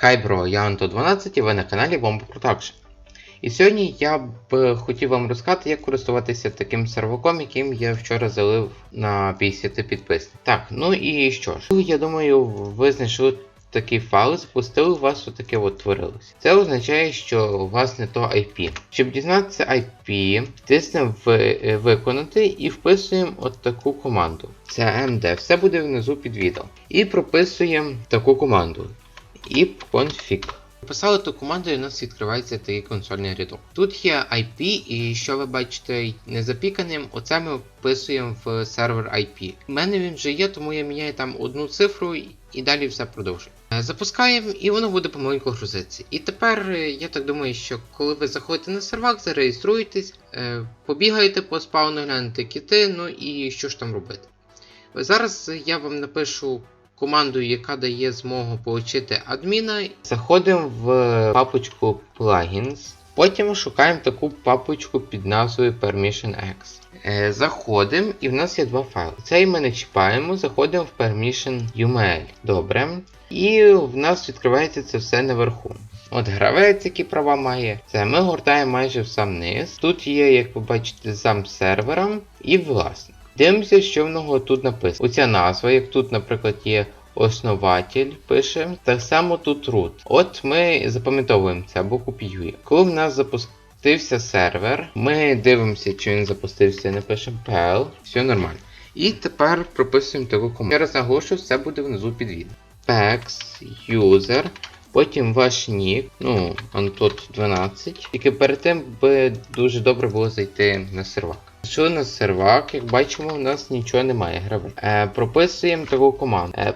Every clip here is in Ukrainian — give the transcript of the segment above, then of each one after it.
Хай бро, я Анто12 і ви на каналі Bomba Production. І сьогодні я б хотів вам розказати, як користуватися таким серваком, яким я вчора залив на 50 підписників. Так, ну і що ж, я думаю, ви знайшли такий файл, запустили, у вас отаке от творилося. Це означає, що у вас не то IP. Щоб дізнатися IP, тиснемо в е, виконати і вписуємо от таку команду. Це MD, все буде внизу під відео. І прописуємо таку команду. Ip-config. Писали ту команду і у нас відкривається такий консольний рядок. Тут є IP, і що ви бачите не запіканим, оце ми вписуємо в сервер IP. У мене він вже є, тому я міняю там одну цифру і далі все продовжую. Е, Запускаємо і воно буде помаленьку грузитися. І тепер е, я так думаю, що коли ви заходите на сервак, зареєструєтесь, е, побігаєте по спауну, глянете кіти, ну і що ж там робити. Зараз я вам напишу команду, яка дає змогу отримати адміна. Заходимо в папочку Plugins. Потім шукаємо таку папочку під назвою PermissionX. Е, Заходимо і в нас є два файли. Цей ми не чіпаємо, заходимо в Permission UML. Добре. І в нас відкривається це все наверху. От гравець, які права має, це ми гортаємо майже в сам низ. Тут є, як ви бачите, сам сервера і власник. Дивимося, що в нього тут написано. Оця назва, як тут, наприклад, є основатель, пише, так само тут root. От ми запам'ятовуємо це або копіюємо. Коли в нас запустився сервер, ми дивимося, чи він запустився, не пишемо PL, все нормально. І тепер прописуємо таку команду. Я раз наголошую, все буде внизу під відео. Pex, user, потім ваш нік, ну, Antot 12. Тільки перед тим би дуже добре було зайти на сервак. Що на сервак, як бачимо, у нас нічого немає гравець. Е, прописуємо таку команду. Е,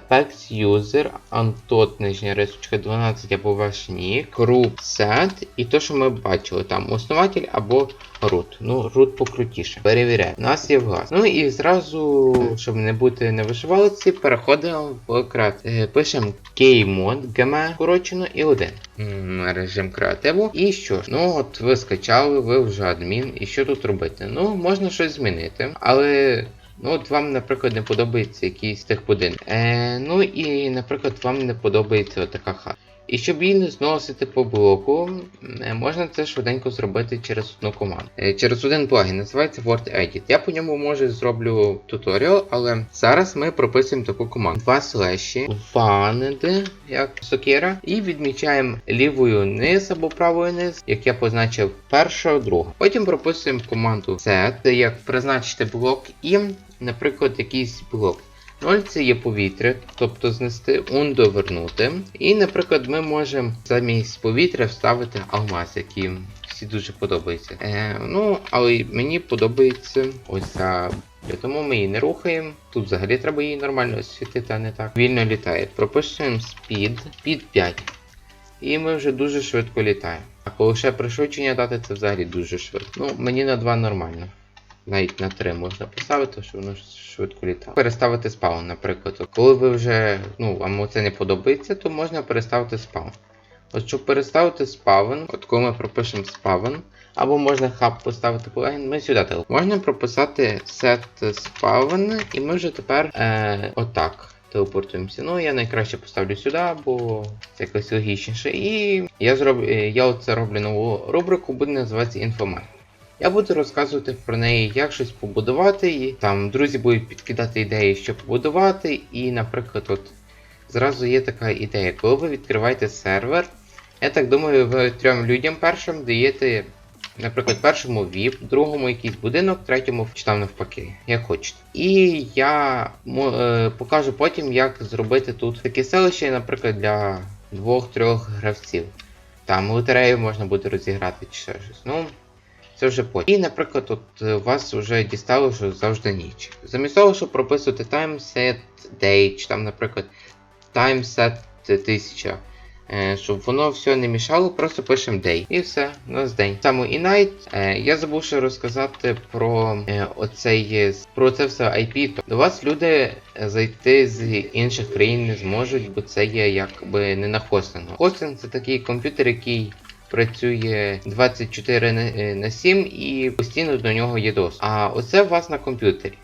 Antot, нижня рисочка 12 або ваш нік, set і то, що ми бачили, там основатель або root. Ну, root покрутіше. Перевіряємо. У нас є влас. Ну і зразу, щоб не бути на вишивалці, переходимо в крат. Е, пишемо kmod, gm, скорочено і 1. Режим креативу. І що ж? Ну от ви скачали, ви вже адмін. І що тут робити? Ну, можна щось змінити, але. Ну, от вам, наприклад, не подобається якийсь тих будинків. Е, ну і, наприклад, вам не подобається отака хата. І щоб її не зносити по блоку, е, можна це швиденько зробити через одну команду. Е, Через один плагін, називається WordEdit. Я по ньому може зроблю туторіал, але зараз ми прописуємо таку команду. Два слеші, ванеди, як сокира, і відмічаємо лівою низ або правою низ, як я позначив перша, друга. Потім прописуємо команду set, як призначити блок і, наприклад, якийсь блок. 0 це є повітря, тобто знести ундо вернути. І, наприклад, ми можемо замість повітря вставити алмаз, який всі дуже подобається. Е, ну, але мені подобається ось ця. Тому ми її не рухаємо. Тут взагалі треба її нормально освітити, а не так. Вільно літає. Пропишуємо speed, speed 5. І ми вже дуже швидко літаємо. А коли ще пришвидшення дати, це взагалі дуже швидко. Ну, мені на 2 нормально. Навіть на 3 можна поставити, щоб воно швидко літало. Переставити спаун, наприклад. Коли ви вже, ну, вам це не подобається, то можна переставити спаун. От щоб переставити спавн, от коли ми пропишемо спавн, або можна хаб поставити плагін, ми сюди телеп. Можна прописати set spawn, і ми вже тепер е, отак телепортуємося. Ну, я найкраще поставлю сюди, бо це якось логічніше. І я зроб... е, я оце роблю нову рубрику, буде називатися інфомат. Я буду розказувати про неї, як щось побудувати, і там друзі будуть підкидати ідеї, що побудувати. І, наприклад, от зразу є така ідея, коли ви відкриваєте сервер, я так думаю, ви трьом людям першим даєте, наприклад, першому VIP, другому якийсь будинок, третьому чи там навпаки, як хочете. І я е, покажу потім, як зробити тут таке селище, наприклад, для двох-трьох гравців. Там лотерею можна буде розіграти чи ще щось. Ну, це вже потім. І, наприклад, от е, вас вже дістало, що завжди ніч. Замість того, щоб прописувати time set day, чи там, наприклад, time set 1000. е, Щоб воно все не мішало, просто пишемо day. І все, у нас день. Саме і night. Е, Я забув ще розказати про е, оцей про це все IP. То До вас люди зайти з інших країн не зможуть, бо це є якби не нахостено. Хостинг це такий комп'ютер, який працює 24 на- е, на 7 і постійно до нього є доступ. А оце у вас на комп'ютері.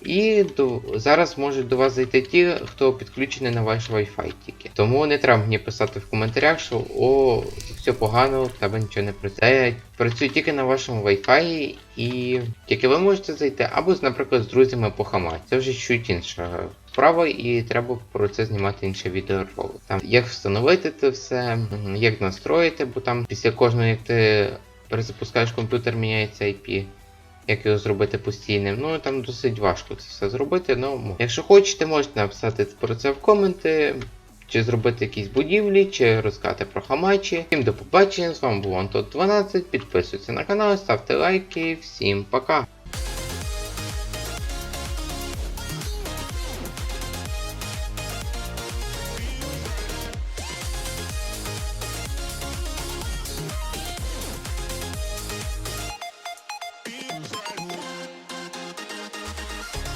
І до... зараз можуть до вас зайти ті, хто підключений на ваш Wi-Fi тільки. Тому не треба мені писати в коментарях, що о, все погано, в тебе нічого не працює. Працює тільки на вашому Wi-Fi і тільки ви можете зайти, або, наприклад, з друзями похамати. Це вже чуть інша справа, і треба про це знімати інше відеоролик. Там як встановити це все, як настроїти, бо там після кожного, як ти перезапускаєш комп'ютер, міняється IP як його зробити постійним. Ну там досить важко це все зробити. Ну, якщо хочете, можете написати про це в коменти, чи зробити якісь будівлі, чи розказати про хамачі. Всім до побачення, з вами був Антон 12. Підписуйтесь на канал, ставте лайки. Всім пока!